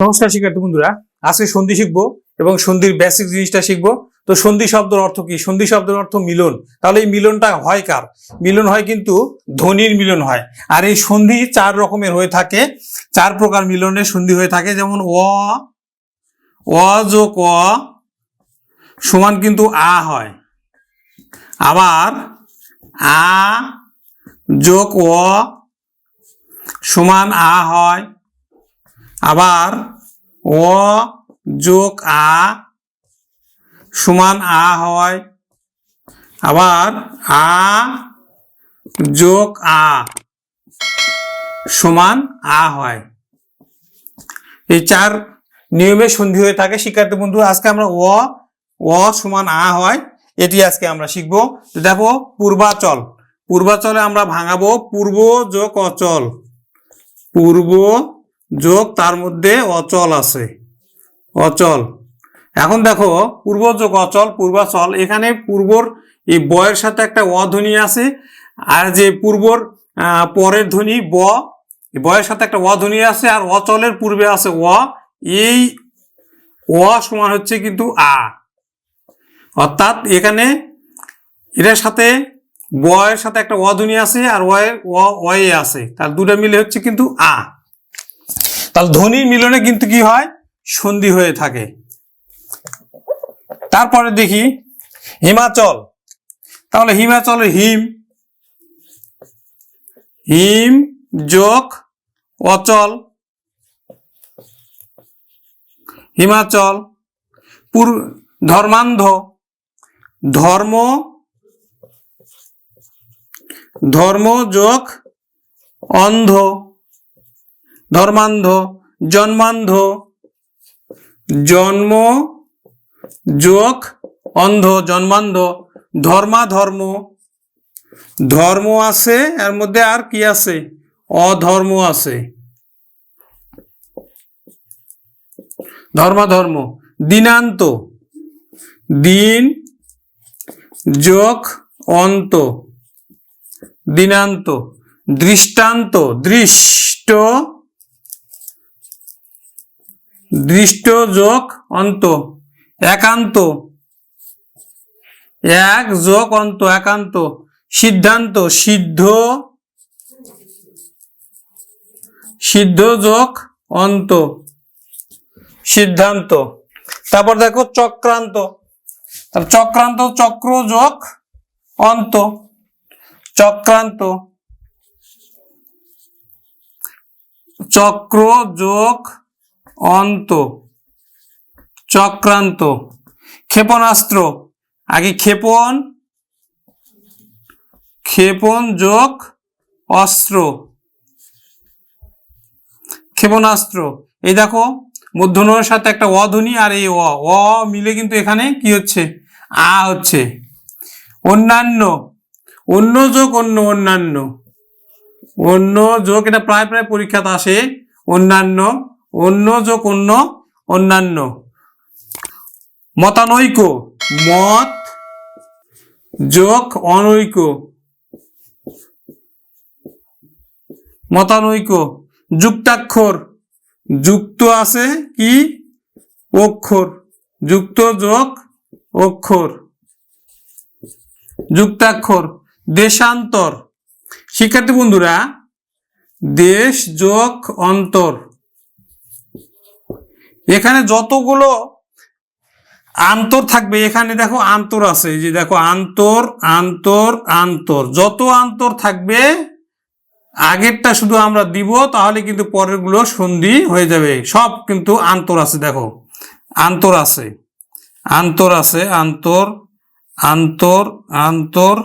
নমস্কার শিক্ষার্থী বন্ধুরা, আজকে সন্ধি শিখব এবং সন্ধির বেসিক জিনিসটা শিখব। তো সন্ধি শব্দের অর্থ কি? সন্ধি শব্দের অর্থ মিলন। তাহলে এই মিলনটা হয় কার? মিলন হয় কিন্তু ধ্বনির মিলন হয়। আর এই সন্ধি চার রকমের হয়ে থাকে। চার প্রকার মিলনের সন্ধি হয়ে থাকে, যেমন অ অ যোগ অ সমান কিন্তু আ হয়। আবার আ যোগ অ সমান আ হয়। আবার অ যোগ আ সমান আ হয়। আবার আ যোগ আ সমান আ হয়। এই চার নিয়মে সন্ধি হয়ে থাকে। শিক্ষার্থী বন্ধু, আজকে আমরা অ অ সমান আ হয়, এটি আজকে আমরা শিখব। দেখো, পূর্বাচল। পূর্বাচলে আমরা ভাঙাবো পূর্ব যোগ অচল। পূর্ব যোগ তার মধ্যে অচল আছে। অচল। এখন দেখো পূর্ব যোগ অচল, পূর্বাচল, এখানে পূর্বর এই বয়ের সাথে একটা অ ধ্বনি আছে, আর যে পূর্বর পরের ধ্বনি ব বয়ের সাথে একটা অ ধ্বনি আছে, আর অচলের পূর্বে আছে অ, এই অ সমান হচ্ছে কিন্তু আ অর্থাৎ এখানে এটার সাথে বয়ের সাথে একটা অ ধ্বনি আছে, আর অয়ের, অ অয়ে আছে। তার দুটো মিলে হচ্ছে কিন্তু আ তাহলে ধ্বনির মিলনে কিন্তু কি হয়? সন্ধি হয়ে থাকে। তারপরে দেখি, হিমাচল। তাহলে হিমাচলের হিম হিম, যোগ, অচল। হিমাচল, পুর, ধর্মান্ধ। ধর্ম ধর্ম যোগ, অন্ধ। ধর্মান্ধ, জন্মান্ধ, জন্ম যোগ অন্ধ, জন্মান্ধ, ধর্মাধর্ম। ধর্ম ধর্ম আছে, এর মধ্যে আর কি আছে? অধর্ম আছে। ধর্মাধর্ম, দিনান্ত, দিন, যোগ, অন্ত। দিনান্ত, দৃষ্টান্ত, দৃষ্ট দৃষ্ট যোগ অন্ত, একান্ত। এক, যোগ অন্ত, একান্ত। সিদ্ধান্ত, সিদ্ধ। সিদ্ধ যোগ অন্ত। সিদ্ধান্ত। তারপর দেখো চক্রান্ত। চক্রান্ত চক্র যোগ অন্ত। চক্রান্ত। চক্র যোগ অন্ত, চক্রান্ত, ক্ষেপণাস্ত্র। আগে ক্ষেপণ ক্ষেপণ যোগ অস্ত্র। ক্ষেপণাস্ত্র। এই দেখো মধ্যনের সাথে একটা অধ্বনি আর এই অ। অ মিলে কিন্তু এখানে কি হচ্ছে? আ হচ্ছে। অন্যান্য, অন্য যোগ, অন্য অন্যান্য। অন্য যোগ, এটা প্রায় প্রায় পরীক্ষাতে আসে। অন্যান্য অন্য যোগ অন্য অন্যান্য। মতানৈক্য। মত যোগ অনৈক্য। মতানৈক্য। যুক্তাক্ষর। যুক্ত আছে কি? অক্ষর। যুক্ত যোগ অক্ষর। যুক্তাক্ষর। দেশান্তর। শিক্ষার্থী বন্ধুরা, দেশ যোগ অন্তর। এখানে যতগুলো আন্তর থাকবে, এখানে দেখো আন্তর আছে যে দেখো আন্তর আন্তর আন্তর। যত আন্তর থাকবে, আগেরটা শুধু আমরা দিব, তাহলে কিন্তু পরেরগুলো সন্ধি হয়ে যাবে। সব কিন্তু আন্তর আছে, দেখো। আন্তর আছে আন্তর আছে, আন্তর আন্তর আন্তর।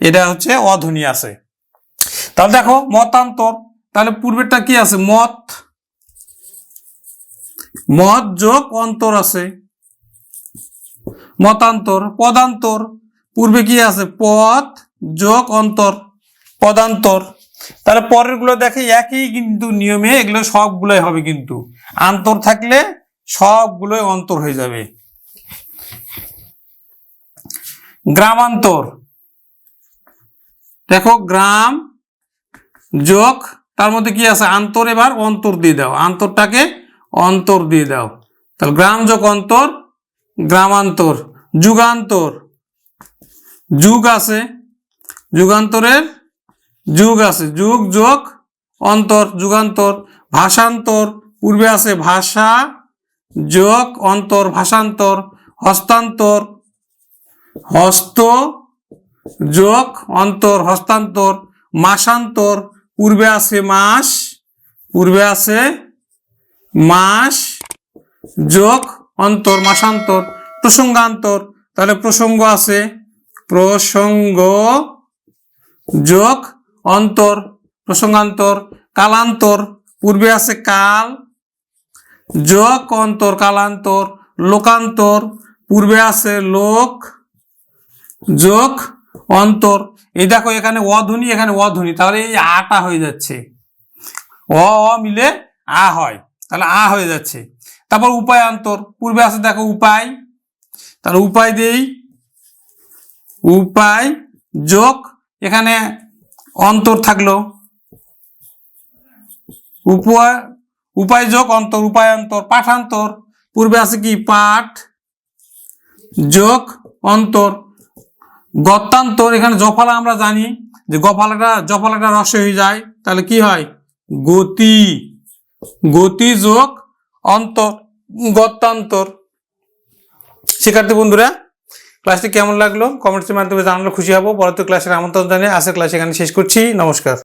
এটা হচ্ছে অধ্বনি আছে। তাহলে দেখো মতান্তর। তাহলে পূর্বেরটা কি আছে? মত মত যোগ অন্তর আছে। মতান্তর, পদান্তর। পূর্বে কি আছে? পদ যোগ অন্তর, পদান্তর। তাহলে পরেরগুলো দেখে একই কিন্তু নিয়মে এগুলো সবগুলোই হবে কিন্তু। আন্তর থাকলে সবগুলোই অন্তর হয়ে যাবে। গ্রামান্তর। দেখো, গ্রাম যোগ, তার মধ্যে কি আছে? আন্তর এবার অন্তর দিয়ে দাও। আন্তরটাকে অন্তর দিয়ে দাও। তাহলে গ্রাম যোগ অন্তর, গ্রামান্তর, যুগান্তর। যুগ আছে, যুগান্তরের যুগ আছে। যুগ যোগ অন্তর, যুগান্তর, ভাষান্তর। পূর্বে আছে ভাষা, যোগ, অন্তর, ভাষান্তর, হস্তান্তর। হস্ত, যোগ, অন্তর, হস্তান্তর, মাসান্তর। পূর্বে আছে মাস, পূর্বে আছে মাস, যোগ, অন্তর, মাসান্তর, প্রসঙ্গান্তর। তাহলে প্রসঙ্গ আছে। প্রসঙ্গ, যোগ, অন্তর, প্রসঙ্গান্তর। কালান্তর, পূর্বে আছে কাল। যোগ, অন্তর, কালান্তর। লোকান্তর, পূর্বে আছে লোক। যোগ, অন্তর। এই দেখো এখানে অধ্বনি এখানে অধ্বনি। তাহলে এই আটা হয়ে যাচ্ছে। অ অ মিলে আ হয়। তাহলে আ হয়ে যাচ্ছে। তারপর উপায়ান্তর পূর্বে আছে দেখো উপায়। তাহলে উপায় দেই। উপায় যোগ। এখানে অন্তর থাকল। উপায় উপায় যোগ, অন্তর উপায়ান্তর পাঠান্তর। পূর্বে আছে কি? পাঠ, যোগ, অন্তর গত্যান্তর এখানে জফালা আমরা জানি যে গফালাটা, জফালাটা রসে হয়ে যায়। তাহলে কি হয়? গতি। গতি যোগ অন্তর গত্যান্তর শিক্ষার্থী বন্ধুরা ক্লাসটি কেমন লাগল? কমেন্টসের মাধ্যমে জানালে খুশি হব। পরবর্তী ক্লাসের আমন্ত্রণ জানিয়ে আজকের ক্লাস এখানে শেষ করছি। নমস্কার।